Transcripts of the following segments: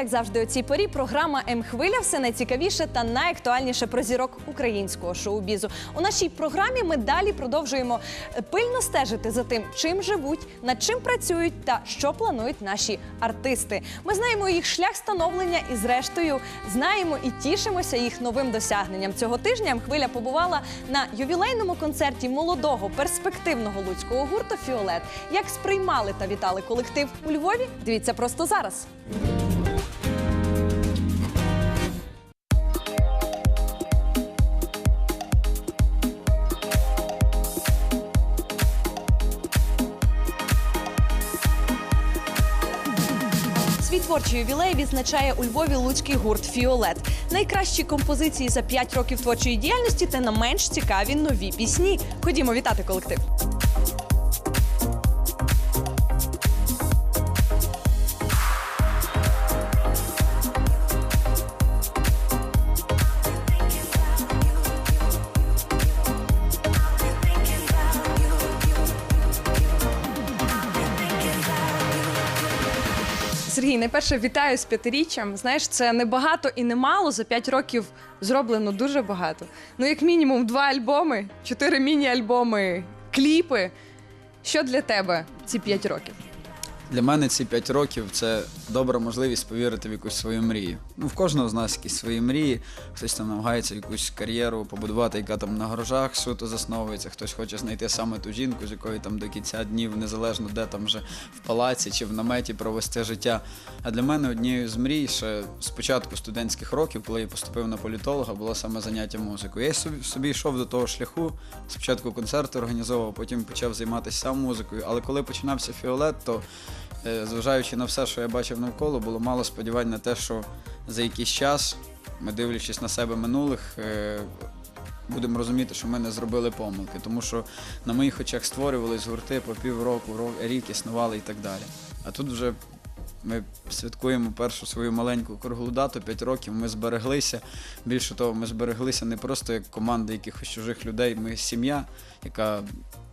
як завжди, у цій порі програма М-хвиля все найцікавіше та найактуальніше про зірок українського шоу-бізу. У нашій програмі ми далі продовжуємо е, пильно стежити за тим, чим живуть, над чим працюють та що планують наші артисти. Ми знаємо їх шлях становлення і, зрештою, знаємо і тішимося їх новим досягненням. Цього тижня М-хвиля побувала на ювілейному концерті молодого перспективного луцького гурту Фіолет. Як сприймали та вітали колектив у Львові? Дивіться просто зараз. Творчий ювілей відзначає у Львові луцький гурт Фіолет. Найкращі композиції за 5 років творчої діяльності та на менш цікаві нові пісні. Ходімо вітати колектив. Найперше вітаю з п'ятиріччям. Знаєш, це не багато і не мало. За п'ять років зроблено дуже багато. Ну, як мінімум, два альбоми, чотири міні-альбоми, кліпи. Що для тебе ці п'ять років? Для мене ці 5 років це добра можливість повірити в якусь свою мрію. Ну, в кожного з нас якісь свої мрії. Хтось там намагається якусь кар'єру побудувати, яка там на грошах суто засновується. Хтось хоче знайти саме ту жінку, з якою там до кінця днів, незалежно де там вже в палаці чи в наметі провести життя. А для мене однією з мрій ще з початку студентських років, коли я поступив на політолога, було саме заняття музикою. Я собі, собі йшов до того шляху. Спочатку концерти організовував, потім почав займатися сам музикою. Але коли починався фіолет, то Зважаючи на все, що я бачив навколо, було мало сподівань на те, що за якийсь час, ми дивлячись на себе минулих, е, будемо розуміти, що ми не зробили помилки. Тому що на моїх очах створювались гурти по півроку, ро- рік існували і так далі. А тут вже ми святкуємо першу свою маленьку круглу дату, 5 років. Ми збереглися. Більше того, ми збереглися не просто як команда якихось чужих людей. Ми сім'я, яка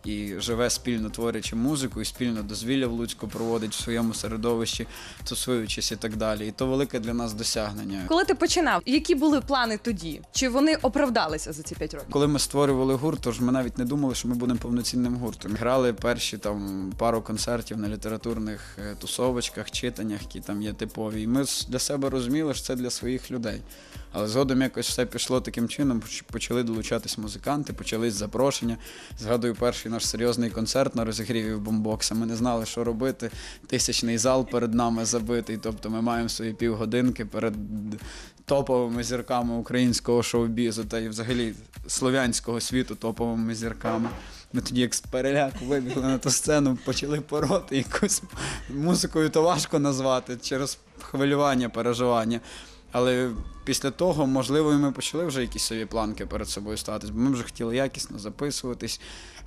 і живе спільно творячи музику, і спільно дозвілля в Луцьку проводить в своєму середовищі, тусуючись і так далі. І то велике для нас досягнення. Коли ти починав, які були плани тоді? Чи вони оправдалися за ці п'ять років? Коли ми створювали гурт, тож ми навіть не думали, що ми будемо повноцінним гуртом. Грали перші там пару концертів на літературних е, тусовочках, читаннях, які там є типові. І ми для себе розуміли, що це для своїх людей. Але згодом якось все пішло таким чином, почали долучатись музиканти, почались запрошення. Згадую перший наш серйозний концерт на розігріві в бомбокса. Ми не знали, що робити. Тисячний зал перед нами забитий. Тобто ми маємо свої півгодинки перед топовими зірками українського шоу-бізу та й взагалі слов'янського світу топовими зірками. Ми тоді як з переляку вибігли на ту сцену, почали пороти якусь музикою, то важко назвати через хвилювання, переживання. Але після того, можливо, ми почали вже якісь собі планки перед собою ставити, бо ми вже хотіли якісно записуватись.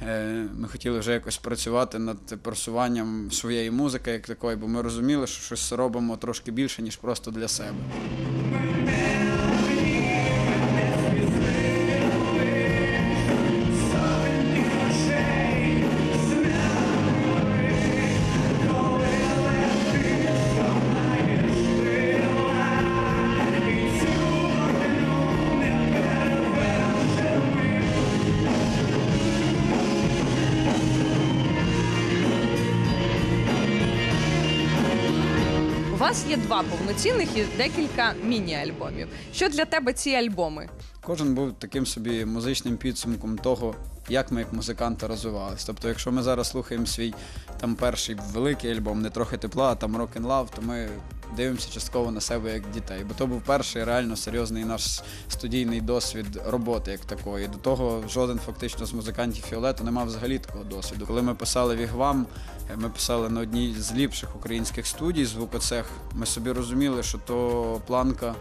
е, Ми хотіли вже якось працювати над просуванням своєї музики як такої, бо ми розуміли, що щось робимо трошки більше, ніж просто для себе. Вас є два повноцінних і декілька міні-альбомів. Що для тебе ці альбоми? Кожен був таким собі музичним підсумком того, як ми як музиканти розвивалися. Тобто, якщо ми зараз слухаємо свій там перший великий альбом, не трохи тепла, а там Rock то ми дивимося частково на себе як дітей. Бо то був перший реально серйозний наш студійний досвід роботи як такої. До того жоден фактично з музикантів Фіолету не мав взагалі такого досвіду. Коли ми писали Вігвам, е, ми писали на одній з ліпших українських студій звукоцех. Ми собі розуміли, що то планка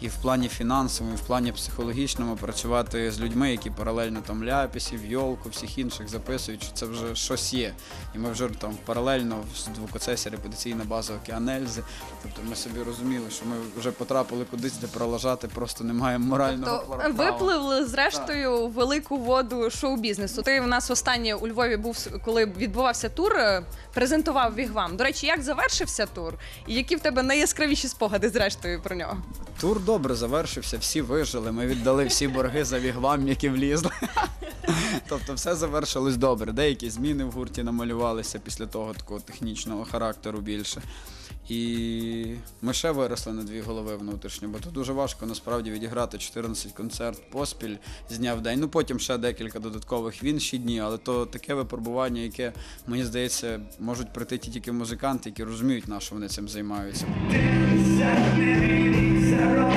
і в плані фінансовому, і в плані психологічному працювати з людьми, які паралельно там ляпісів, йолку, всіх інших записують, що це вже щось є. І ми вже там паралельно з двокоцесі репетиційна база Океанельзи. Тобто ми собі розуміли, що ми вже потрапили кудись, де пролажати просто немає морального То права. випливли зрештою у велику воду шоу-бізнесу. Ти в нас останнє у Львові був, коли відбувався тур, е, презентував Вігвам. До речі, як завершився тур? І які в тебе найяскравіші спогади зрештою про нього? Тур добре завершився, всі вижили. Ми віддали всі борги за вігвам, які влізли. Тобто все завершилось добре. Деякі зміни в гурті намалювалися після того такого технічного характеру більше. І ми ще виросли на дві голови внутрішньо, бо тут дуже важко насправді відіграти 14 концерт поспіль з дня в день. Ну потім ще декілька додаткових в інші дні, але то таке випробування, яке мені здається, можуть прийти тільки музиканти, які розуміють, на що вони цим займаються. Щодо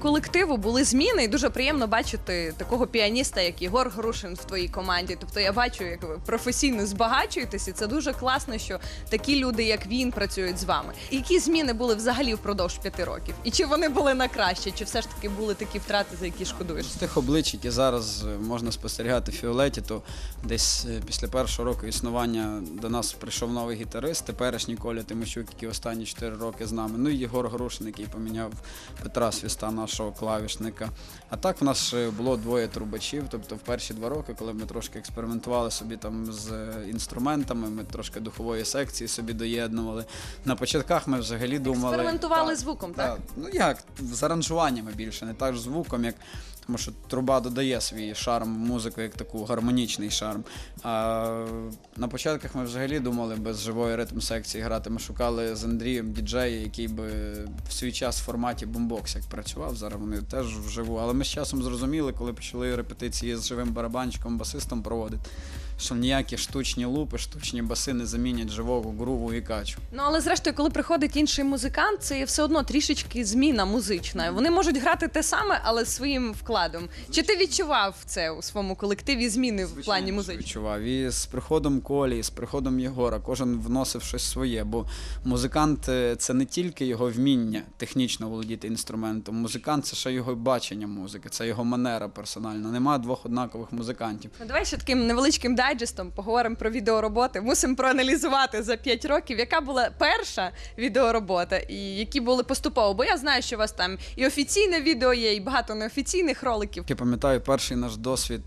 колективу були зміни, і дуже приємно бачити такого піаніста, як Єгор Грушин в твоїй команді. Тобто я бачу, як ви професійно збагачуєтесь, і це дуже класно, що такі люди, як він, працюють з вами. Які зміни були взагалі впродовж п'яти років? І чи вони були на краще, чи все ж таки були такі втрати, за які шкодуєш? З тих облич, які зараз е, можна спостерігати в Фіолеті, то десь е, після першого року існування до нас прийшов новий гітарист, теперішній Коля Тимощук, який останні 4 роки з нами. Ну і Єгор Грушин, який поміняв Петра Свіста, нашого клавішника. А так в нас було двоє трубачів. Тобто в перші два роки, коли ми трошки експериментували собі там з е, інструментами, ми трошки духової секції собі доєднували. На початках ми взагалі думали. Експериментували Так, звуком, так? Ну як, з аранжуваннями більше, не так ж звуком, як. Тому що труба додає свій шарм музику, як таку гармонічний шарм. А на початках ми взагалі думали без живої ритм секції грати. Ми шукали з Андрієм діджея, який би в свій час в форматі бомбокс як працював. Зараз вони теж вживу. Але ми з часом зрозуміли, коли почали репетиції з живим барабанщиком, басистом проводити, що ніякі штучні лупи, штучні баси не замінять живого груву і качу. Ну але зрештою, коли приходить інший музикант, це є все одно трішечки зміна музична. Вони можуть грати те саме, але своїм вкладом. Чи ти відчував це у своєму колективі зміни в плані музичному? відчував. І з приходом Колі, і з приходом Єгора, кожен вносив щось своє. Бо музикант е, це не тільки його вміння технічно володіти інструментом. Музикант це ще його бачення музики, це його манера персональна. Нема двох однакових музикантів. Ну, давай ще таким невеличким дайджестом поговоримо про відеороботи. Мусимо проаналізувати за 5 років, яка була перша відеоробота і які були поступово. Бо я знаю, що у вас там і офіційне відео є, і багато неофіційних роликів. Я пам'ятаю перший наш досвід.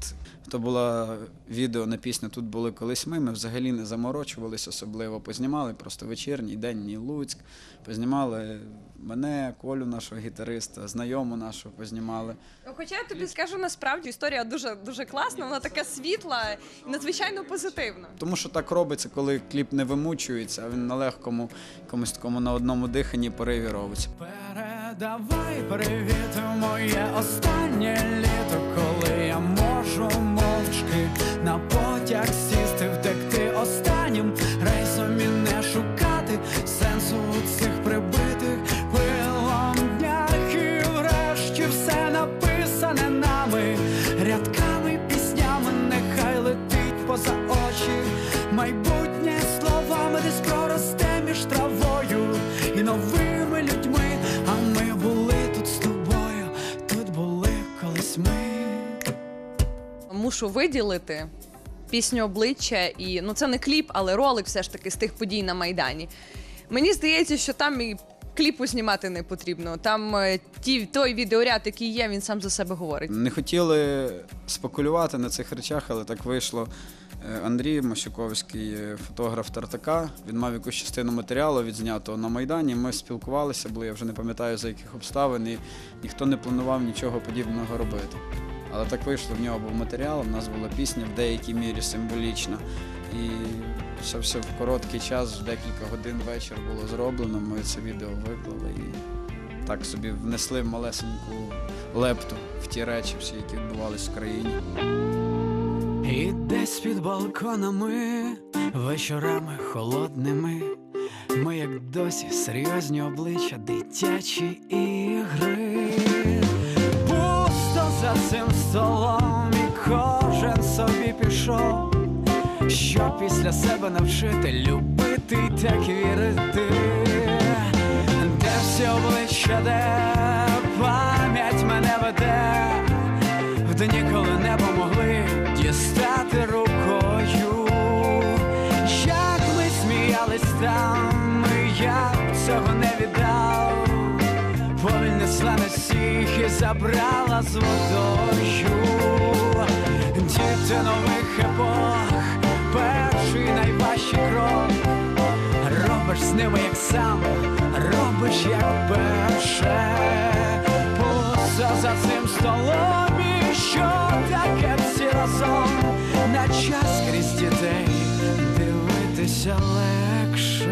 То було відео на пісню Тут були колись ми. Ми взагалі не заморочувались особливо. Познімали просто вечірній день Луцьк. Познімали мене, Колю, нашого гітариста, знайому нашого познімали. Ну, Хоча я тобі скажу насправді історія дуже дуже класна, вона така світла і надзвичайно позитивна. Тому що так робиться, коли кліп не вимучується, а він на легкому, якомусь такому на одному диханні пориві робиться. Передавай привіт, моє останнє літо, коли я можу на потяг сісти, втекти Мушу виділити пісню обличчя і ну це не кліп, але ролик все ж таки з тих подій на Майдані. Мені здається, що там і кліпу знімати не потрібно. Там е, ті, той відеоряд, який є, він сам за себе говорить. Не хотіли спекулювати на цих речах, але так вийшло. Е, Андрій Мощуковський, е, фотограф Тартака, він мав якусь частину матеріалу відзнятого на Майдані. Ми спілкувалися, були, я вже не пам'ятаю за яких обставин, і ніхто не планував нічого подібного робити. Але так вийшло, в нього був матеріал, в нас була пісня в деякій мірі символічна. І це все в короткий час, в декілька годин вечір було зроблено. Ми це відео виклали і так собі внесли малесеньку лепту в ті речі, всі, які відбувалися в країні. І десь під балконами, вечорами холодними, ми, як досі, серйозні обличчя, дитячі ігри. Пусто за цим столом, і кожен собі пішов, що після себе навчити любити так вірити, де всі обличчя, де пам'ять мене веде. В дні, коли небо могли дістати рукою, як ми сміялись там, і я цього не віддав, повінь несла нас всіх і забрала з водою. Діти нових епох, перший найважчий крок. Робиш з ними як сам, робиш як перше. Пуса за цим столом, і що таке разом на час крізь дітей дивитися легше.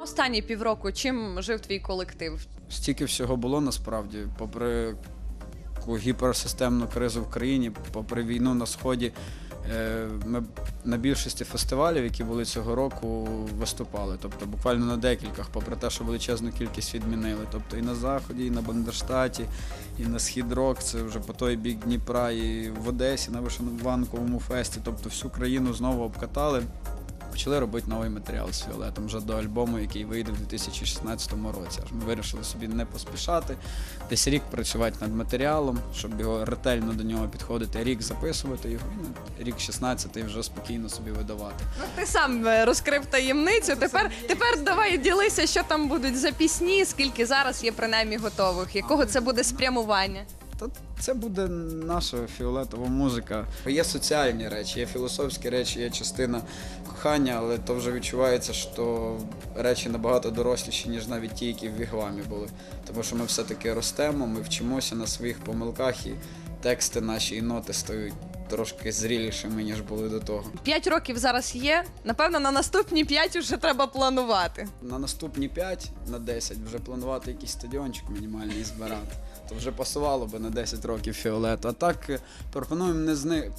Останні півроку чим жив твій колектив? Стільки всього було насправді, попри гіперсистемну кризу в країні, попри війну на сході. Е, Ми на більшості фестивалів, які були цього року, виступали. Тобто буквально на декількох, попри те, що величезну кількість відмінили. Тобто і на Заході, і на Бандерштаті, і на Схід Рок, це вже по той бік Дніпра, і в Одесі, на Вишиванковому фесті. Тобто всю країну знову обкатали. Почали робити новий матеріал з фіолетом вже до альбому, який вийде в 2016 році. Аж ми вирішили собі не поспішати, десь рік працювати над матеріалом, щоб його ретельно до нього підходити, рік записувати його, і на рік 16 вже спокійно собі видавати. Ну, ти сам е, розкрив таємницю. Тепер, тепер давай ділися, що там будуть за пісні, скільки зараз є принаймні готових, якого це буде спрямування. Та це буде наша фіолетова музика. Є соціальні речі, є філософські речі, є частина кохання, але то вже відчувається, що речі набагато доросліші, ніж навіть ті, які в вігвамі були. Тому що ми все-таки ростемо, ми вчимося на своїх помилках, і тексти наші і ноти стають трошки зрілішими, ніж були до того. П'ять років зараз є. Напевно, на наступні п'ять вже треба планувати. На наступні 5, на 10 вже планувати якийсь стадіончик мінімальний збирати. То вже пасувало би на 10 років фіолет. А так е, пропонуємо не зни...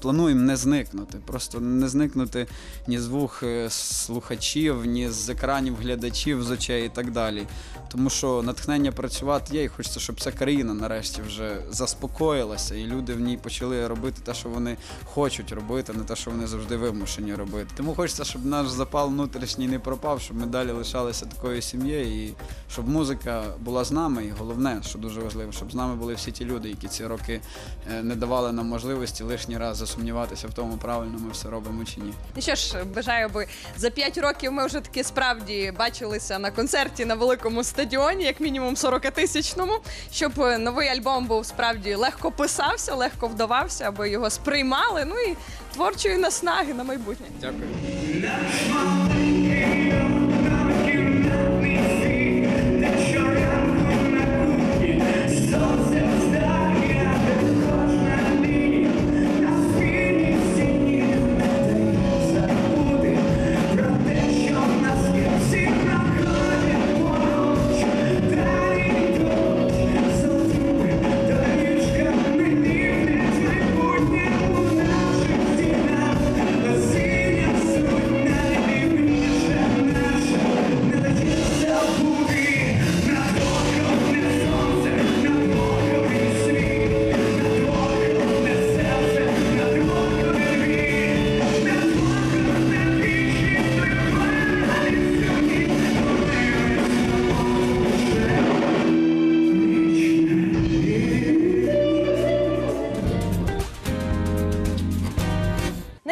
плануємо не зникнути. Просто не зникнути ні з вух е, слухачів, ні з екранів глядачів, з очей і так далі. Тому що натхнення працювати є, і хочеться, щоб ця країна нарешті вже заспокоїлася, і люди в ній почали робити те, що вони хочуть робити, не те, що вони завжди вимушені робити. Тому хочеться, щоб наш запал внутрішній не пропав, щоб ми далі лишалися такою сім'єю, і щоб музика була з нами. І головне, що дуже важливо, щоб з нами були всі ті люди, які ці роки е, не давали нам можливості лишній раз засумніватися в тому, правильно ми все робимо чи ні. Ну що ж, бажаю, аби за п'ять років ми вже таки справді бачилися на концерті на великому стадіоні, як мінімум 40-тисячному, щоб новий альбом був справді легко писався, легко вдавався, аби його сприймали. Ну і творчої наснаги на майбутнє. Дякую.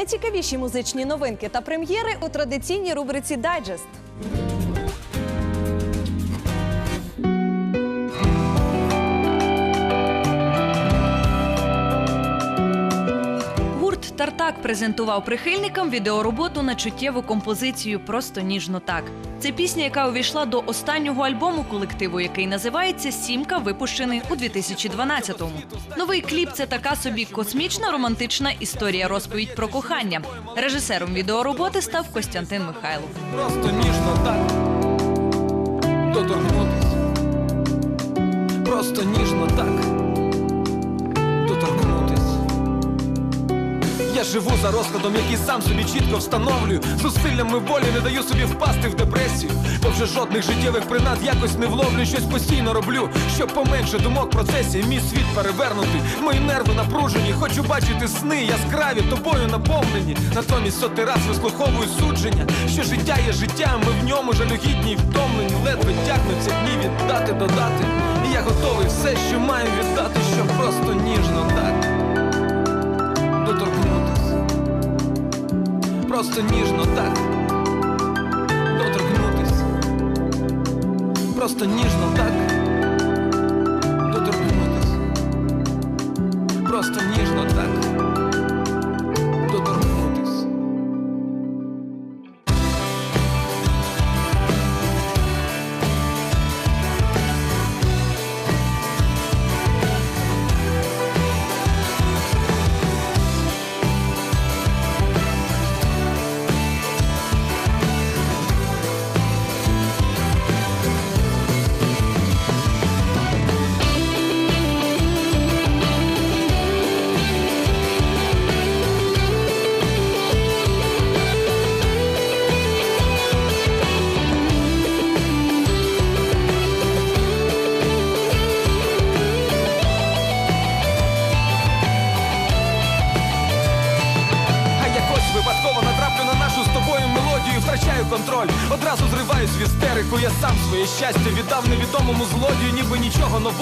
Найцікавіші музичні новинки та прем'єри у традиційній рубриці Дайджест. Гурт презентував прихильникам відеороботу на чуттєву композицію Просто ніжно так. Це пісня, яка увійшла до останнього альбому колективу, який називається Сімка, випущений у 2012-му. Новий кліп це така собі космічна романтична історія розповідь про кохання. Режисером відеороботи став Костянтин Михайлов. Просто ніжно так. доторкнутись, просто ніжно так живу за розкладом, який сам собі чітко встановлюю. Зусиллями волі не даю собі впасти в депресію. Бо вже жодних життєвих принад якось не вловлю, щось постійно роблю, щоб поменше думок в процесі. Мій світ перевернутий, мої нерви напружені. Хочу бачити сни яскраві, тобою наповнені. Натомість сотий раз вислуховую судження, що життя є життя, ми в ньому жалюгідні й втомлені. Ледве тягнуться дні віддати, додати. І я готовий все, що маю віддати, щоб просто ніжно так просто ніжно так доторкнутись, просто ніжно так доторкнутись, просто ніжно так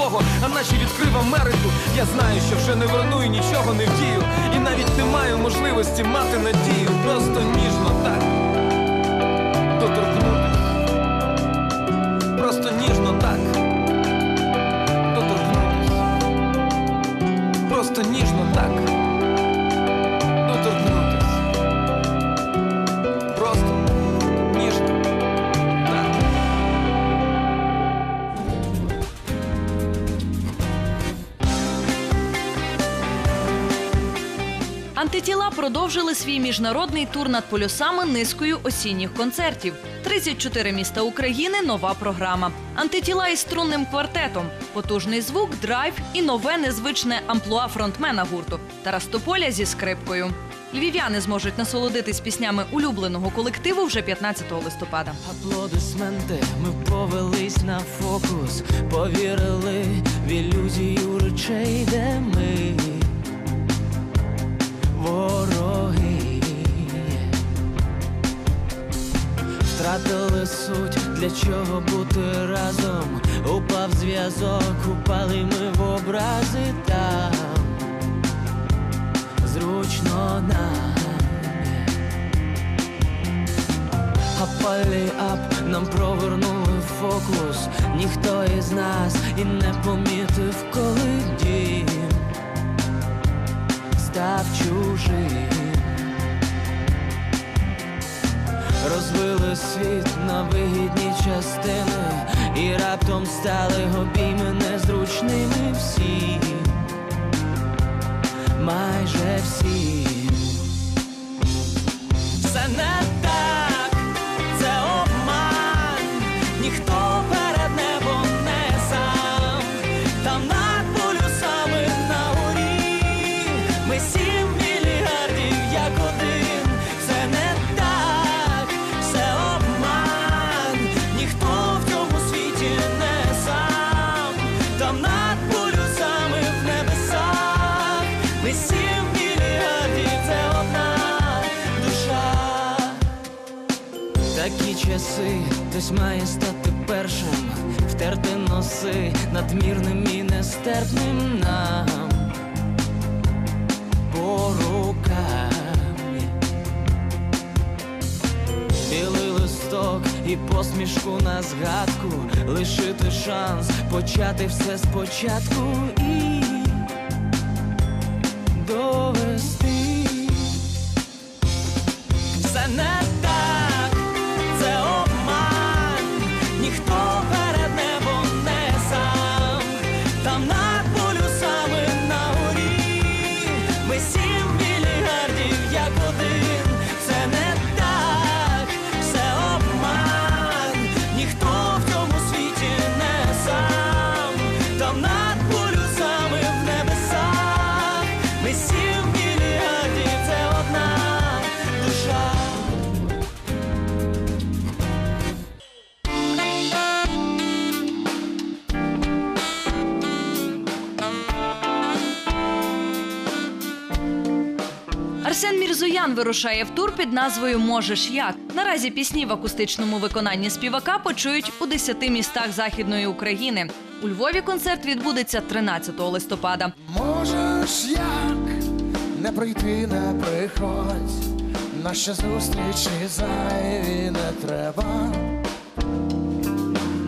Нового, а наші відкрив Америку. Я знаю, що вже не верну і нічого не вдію. І навіть не маю можливості мати надію. Просто ніжно так доторкнутись. Просто ніжно так доторкнутись. Просто ніжно так продовжили свій міжнародний тур над полюсами низкою осінніх концертів. 34 міста України. Нова програма. Антитіла із струнним квартетом, потужний звук, драйв і нове незвичне амплуа фронтмена гурту Тарас Тополя зі скрипкою. Львів'яни зможуть насолодитись піснями улюбленого колективу вже 15 листопада. Аплодисменти, ми повелись на фокус, повірили в ілюзію речей, де ми Втратили суть, для чого бути разом. Упав зв'язок, упали ми в образи там. Зручно нам. А полі-ап нам провернули фокус, ніхто із нас і не помітив, коли дім став чужим. Розвили світ на вигідні частини, і раптом стали обійми незручними всі, майже всі. Все часи хтось має стати першим, втерти носи надмірним і нестерпним нам по рукам. Білий листок і посмішку на згадку, лишити шанс почати все спочатку і Арсен вирушає в тур під назвою Можеш як. Наразі пісні в акустичному виконанні співака почують у 10 містах Західної України. У Львові концерт відбудеться 13 листопада. Можеш як не прийти, не приходь, наші зустрічі зайві не треба.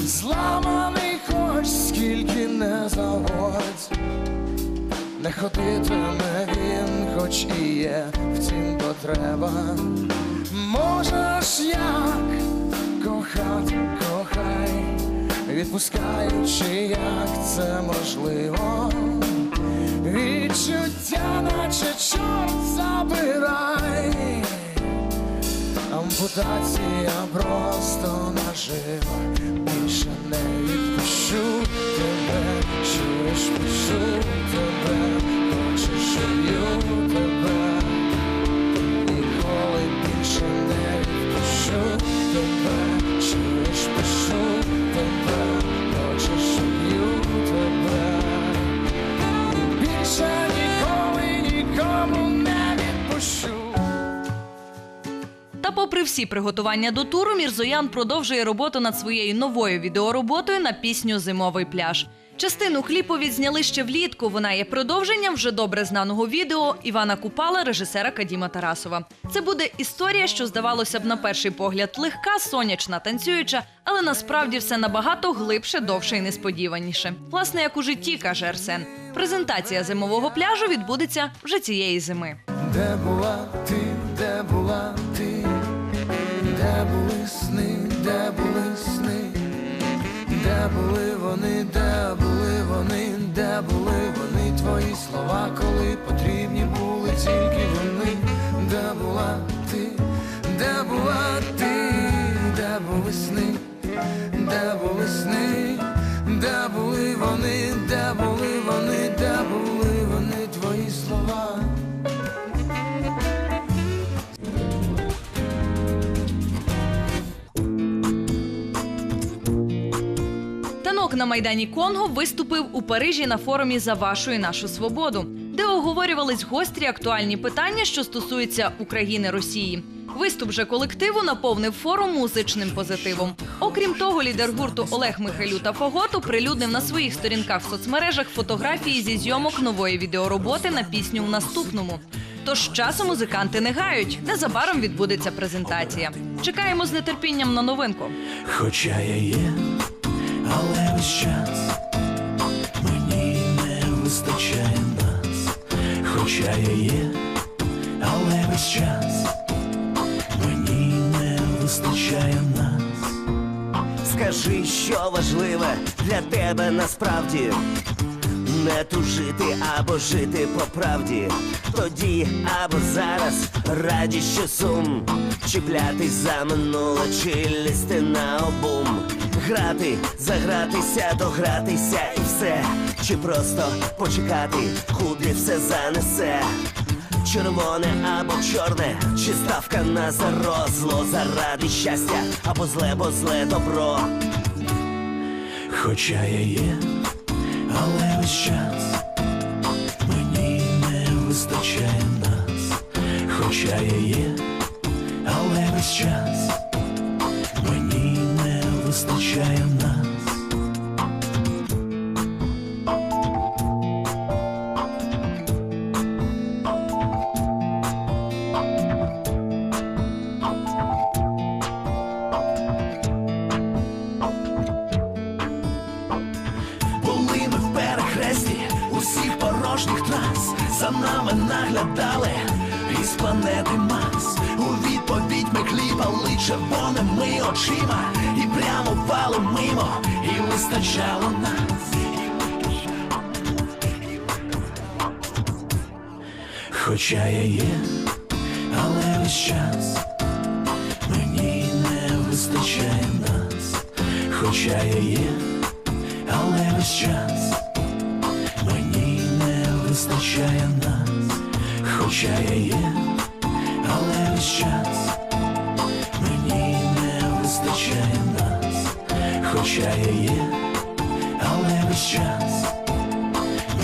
Зламаний хоч скільки не заводь, не ходитиме він, хоч і є втім потреба. Можеш як кохати, кохай, відпускаючи, як це можливо. Відчуття, наче чорт забирай, ампутація просто нажива. Більше не відпущу тебе, чуєш, пишу тебе, хочеш, уб'ю тебе, попри всі приготування до туру, Мірзоян продовжує роботу над своєю новою відеороботою на пісню Зимовий пляж. Частину кліпу відзняли ще влітку. Вона є продовженням вже добре знаного відео Івана Купала, режисера Кадіма Тарасова. Це буде історія, що здавалося б на перший погляд легка, сонячна, танцююча, але насправді все набагато глибше, довше і несподіваніше. Власне, як у житті, каже Арсен. Презентація зимового пляжу відбудеться вже цієї зими. Де була ти, де була були сни, де були сни, де були вони, де були вони, де були вони, твої слова, коли потрібні були тільки вони, де була ти, де була ти, де були сни, де були сни, де були вони, де були майдані Конго виступив у Парижі на форумі за вашу і нашу свободу, де оговорювались гострі актуальні питання, що стосуються України Росії. Виступ же колективу наповнив форум музичним позитивом. Окрім того, лідер гурту Олег Михайлюта Фагот оприлюднив на своїх сторінках в соцмережах фотографії зі зйомок нової відеороботи на пісню у наступному. Тож часу музиканти не гають. Незабаром відбудеться презентація. Чекаємо з нетерпінням на новинку. Хоча я є, але весь час мені не вистачає нас. Хоча я є, але весь час мені не вистачає нас. Скажи, що важливе для тебе насправді. Не тужити або жити по правді, тоді або зараз раді, що сум, чіплятись за минуле чи лізти на обум, грати, загратися, догратися і все, чи просто почекати, куди все занесе. Червоне або чорне, чи ставка на заро, зло заради щастя, або зле, бо зле добро. Хоча я є, але весь час мені не вистачає нас. Хоча я є, але весь час Хоча є, але весь час мені не вистачає нас. Хоча я є, але весь час мені не вистачає нас, хоча я є, але весь час мені не вистачає нас, хоча я є, але весь час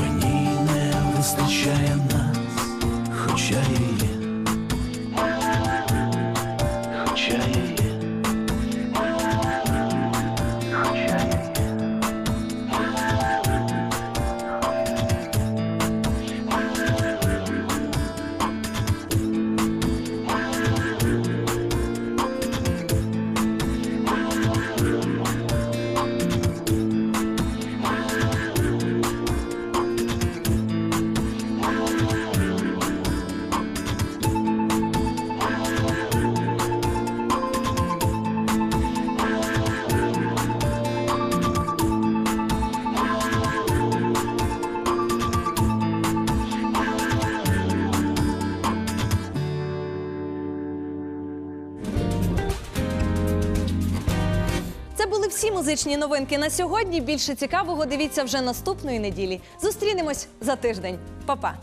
мені не вистачає нас, музичні новинки на сьогодні. Більше цікавого дивіться вже наступної неділі. Зустрінемось за тиждень. Па-па!